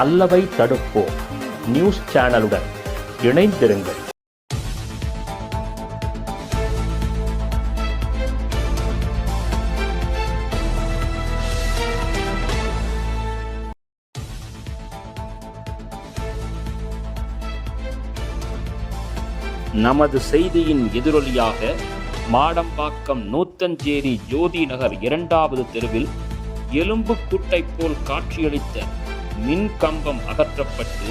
அல்லவை தடுப்போம். News சேனலுடன் இணைந்திருங்கள். நமது செய்தியின் எதிரொலியாக மாடம்பாக்கம் நூத்தஞ்சேரி ஜோதி நகர் இரண்டாவது தெருவில் எலும்பு கூட்டை போல் காட்சியளித்த மின் கம்பம் அகற்றப்பட்டு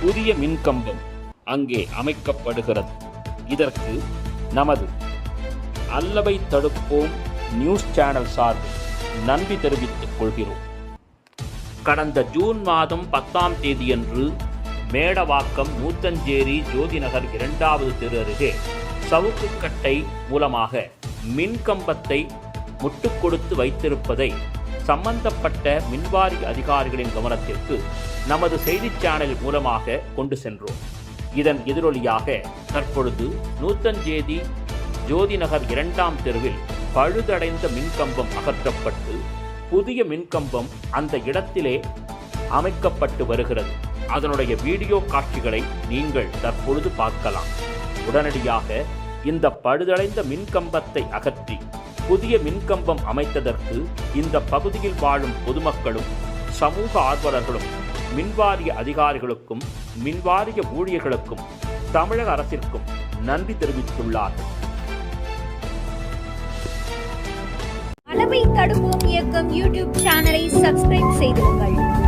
புதிய மின் கம்பம் அங்கே அமைக்கப்படுகிறது. இதற்கு நமது அல்லவை தடுப்போம் நியூஸ் சேனல் சார்பில் நன்றி தெரிவித்துக் கொள்கிறோம். கடந்த ஜூன் மாதம் பத்தாம் தேதியன்று மேடவாக்கம் மூத்தஞ்சேரி ஜோதிநகர் இரண்டாவது தெரு அருகே சவுக்குக்கட்டை மூலமாக மின்கம்பத்தை முட்டுக் கொடுத்து வைத்திருப்பதை சம்பந்தப்பட்ட மின்வாரி அதிகாரிகளின் கவனத்திற்கு நமது செய்திச் சேனல் மூலமாக கொண்டு சென்றோம். இதன் எதிரொலியாக தற்பொழுது நூத்தஞ்சேதி ஜோதிநகர் இரண்டாம் தெருவில் பழுதடைந்த மின்கம்பம் அகற்றப்பட்டு புதிய மின்கம்பம் அந்த இடத்திலே அமைக்கப்பட்டு வருகிறது. அதனுடைய வீடியோ காட்சிகளை நீங்கள் தற்பொழுது பார்க்கலாம். உடனடியாக இந்த பழுதடைந்த மின்கம்பத்தை அகற்றி புதிய மின்கம்பம் அமைத்ததற்கு இந்த பகுதியில் வாழும் பொதுமக்களும் சமூக ஆர்வலர்களும் மின்வாரிய அதிகாரிகளுக்கும் மின்வாரிய ஊழியர்களுக்கும் தமிழக அரசிற்கும் நன்றி தெரிவித்துள்ளார் அளவை தடுப்போம் இயக்கம் யூடியூப் சேனலை சப்ஸ்கிரைப் செய்திருங்கள்.